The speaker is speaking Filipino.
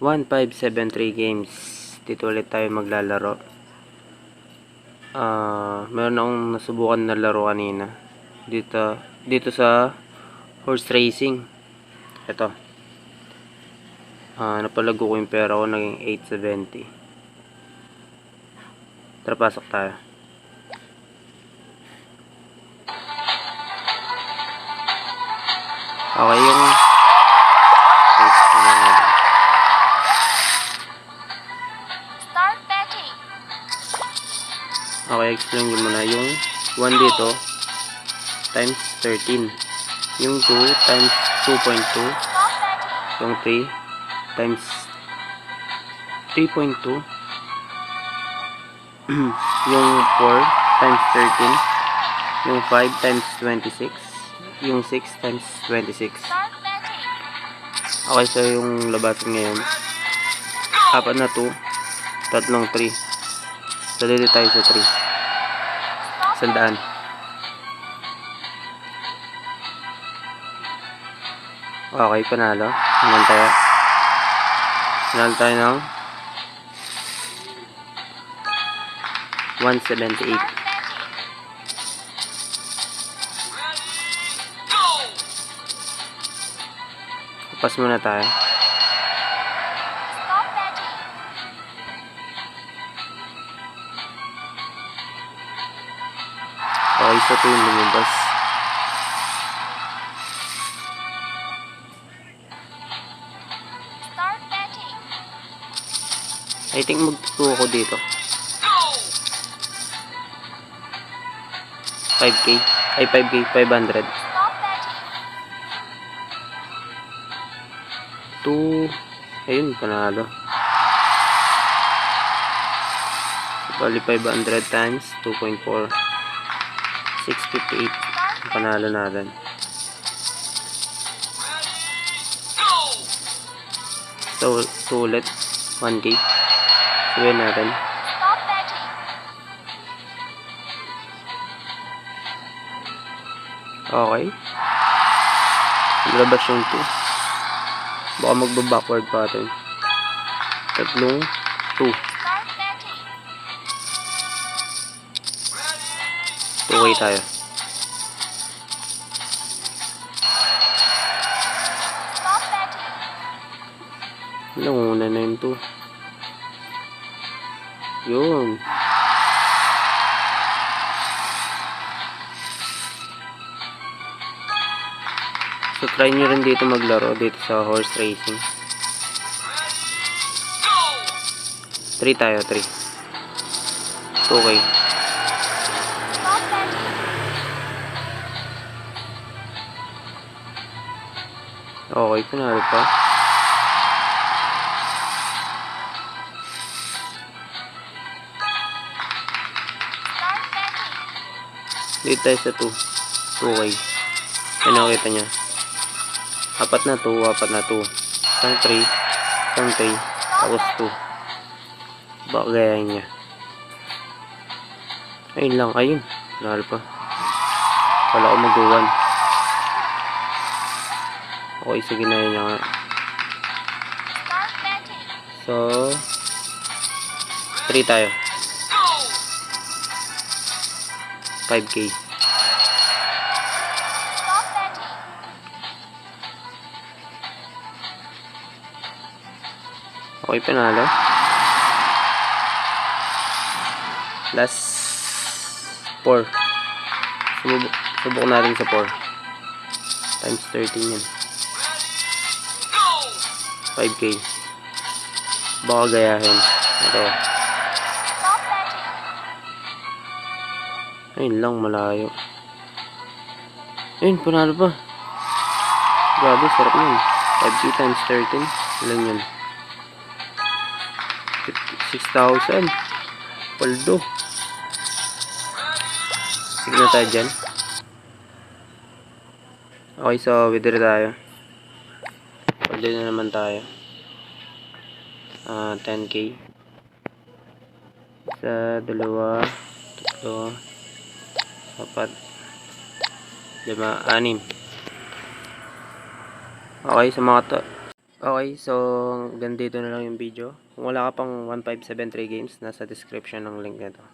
1573 games. Dito ulit tayo maglalaro. Ah, meron akong nasubukan na laro kanina. Dito dito sa horse racing. Ito. Ah, napalago ko yung pera ko naging 870. Tara pasok tayo. Okay yung Okay, explain ko muna yung 1 dito times 13. Yung 2 times 2.2. Stop betting. Yung 3 times 3.2. yung 4 times 13. Yung 5 times 26. Yung 6 times 26. Start betting. Okay, so yung labasan ngayon. Apat na 2. Tatlong 3. So, tayo sa 3. Sandaan. Okay, panalo. Naman tayo. Panalo tayo ng 178. Start betting. Papas muna tayo. Okay, so ito yung lumabas. I think magtuturo ko dito. 5k. Ay, 5k. 500. Stop betting. 2. Ayun, panalo. Bali 500 times 2.4. 658. Panalo natin. So, so ulit. 1k. Sabihin natin. Okay. Lumabas yung 2. Baka magba-backward pattern. Tatlong 2. 2K tayo. Nanguna na yun 2. Yun. So, try nyo rin dito maglaro dito sa horse racing. 3 tayo, 3. 2K. Okay, panalo pa. Dito tayo sa 2. 2K. Ano kita niya? Apat na 2, apat na 2. Isang 3, isang 3, tapos 2. Baka niya. Ayun lang, ayun. Panalo pa. Kala ko mag-1. Okay, sige na yun nga. So, 3 tayo. 5k. Stop betting. Okay, panalo. Last 4. Subuk subok natin sa 4. Times 13 yan. 5k. Baka gayahin. Ito. Ayun lang, malayo. Ayun, panalo pa. Grabe, sarap nun. 5k times 13. Ilan yun? 6,000. Paldo. Sige na tayo dyan. Okay, so withdraw tayo. Paldo na naman tayo. Ah, 10k. Isa, dalawa, tatlo, apat, lima, anim. Okay, sa mga to Okay, so hanggang na lang yung video. Kung wala ka pang 1573 games, nasa description ng link nito.